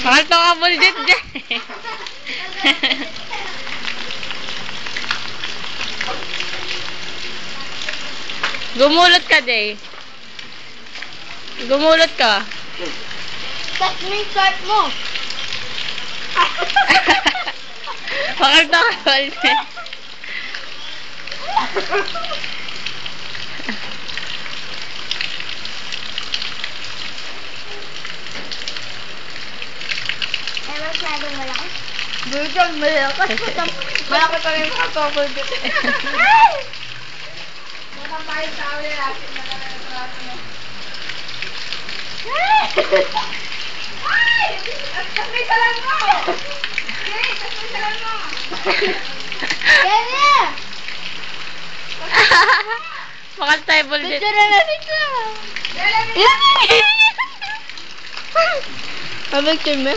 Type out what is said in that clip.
Bakal to ka bullshit dyan. Gumulot ka, Jay. Gumulot ka. Cut mo yung shirt mo. Bakal to ka bullshit. Burgan, malaki. Malaki pa rin mga couple dito. Ay! Matapahin sa ulit natin. Ay! Tasmay sa lang mo! Okay, tasmay sa lang mo! Bakal tayo bullshit. Picture na picture! Yan! Pabicture mo?